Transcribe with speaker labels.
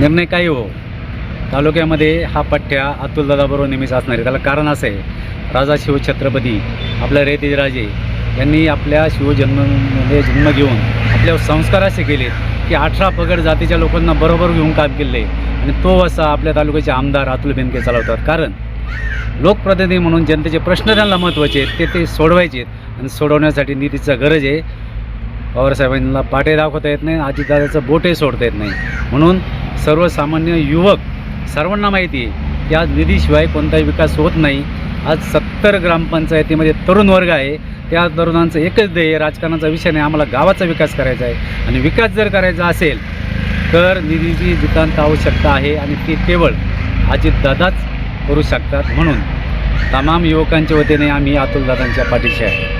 Speaker 1: निर्णय काही हो? तालुक्यामध्ये हा पठ्ठ्या अतुलदादाबरोबर नेहमीच असणार आहे. त्याला कारण असं आहे राजा शिवछत्रपती आपल्या रेतीराजे यांनी आपल्या शिवजन्ममध्ये जन्म घेऊन आपल्या संस्कार असे केले की अठरा पगड जातीच्या लोकांना बरोबर घेऊन काम केले आणि तो असा आपल्या तालुक्याचे आमदार अतुल बेनके चालवतात. कारण लोकप्रतिनिधी म्हणून जनतेचे प्रश्न त्यांना महत्त्वाचे आहेत ते ते सोडवायचे आणि सोडवण्यासाठी निधीचा गरज आहे. पवारसाहेबांना पाटे दाखवता येत नाही अजितदादाचं बोटही सोडता येत नाही. म्हणून सर्वसामान्य युवक सर्वांना माहिती आहे की आज निधीशिवाय कोणताही विकास होत नाही. आज सत्तर ग्रामपंचायतीमध्ये तरुण वर्ग आहे. त्या तरुणांचं एकच ध्येय राजकारणाचा विषय नाही आम्हाला गावाचा विकास करायचा आहे. आणि विकास जर करायचा असेल तर निधीची नितांत आवश्यकता आहे आणि ती केवळ अजितदादाच करू शकतात म्हणून. तमाम युवकांच्या वतीने आम्ही अतुलदादांच्या पाठीशी आहे.